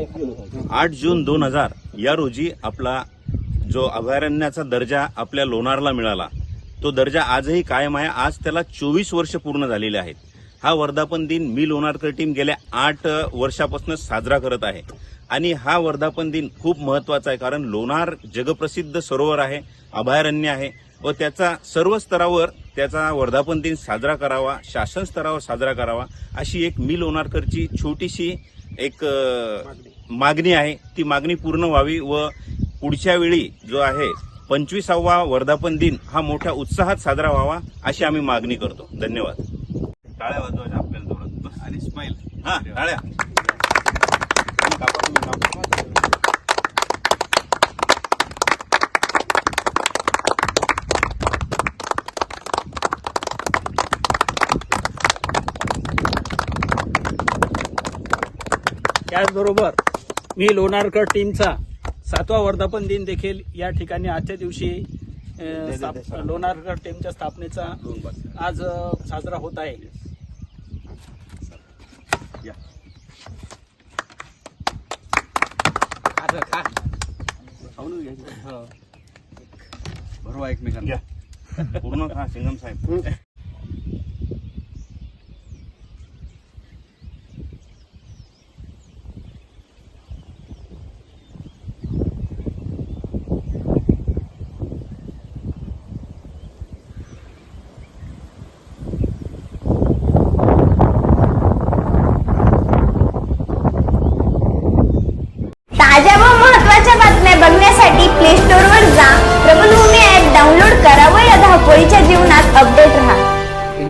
आठ जून दोन हजार या रोजी आपला जो अभयारण्याचा दर्जा आपल्या लोणारला मिळाला तो दर्जा आजही कायम आहे. आज त्याला चोवीस वर्ष पूर्ण झालेले आहेत. हा वर्धापन दिन मी लोणारकर टीम गेल्या आठ वर्षापासून साजरा करत आहे. आणि हा वर्धापन दिन खूप महत्त्वाचा आहे कारण लोणार जगप्रसिद्ध सरोवर आहे अभयारण्य आहे व त्याचा सर्व स्तरावर त्याचा वर्धापन दिन साजरा करावा शासन स्तरावर साजरा करावा अशी एक मी लोणारकरची छोटीशी एक मागणी आहे. ती मागणी पूर्ण व्हावी व पुढच्या वेळी जो आहे पंचवीसावा वर्धापन दिन हा मोठ्या उत्साहात साजरा व्हावा अशी आम्ही मागणी करतो. धन्यवाद. टाळ्या वाजवायच्या आपल्याला. आणि स्माईल हा टाळ्या. त्याचबरोबर मी लोणारकर टीमचा सातवा वर्धापन दिन देखील या ठिकाणी आजच्या दिवशी लोणारकर टीमच्या स्थापनेचा. आज साजरा होत आहे. घ्यायचं बरोबर एकमेकांना. पूर्ण खा सिंगम साहेब.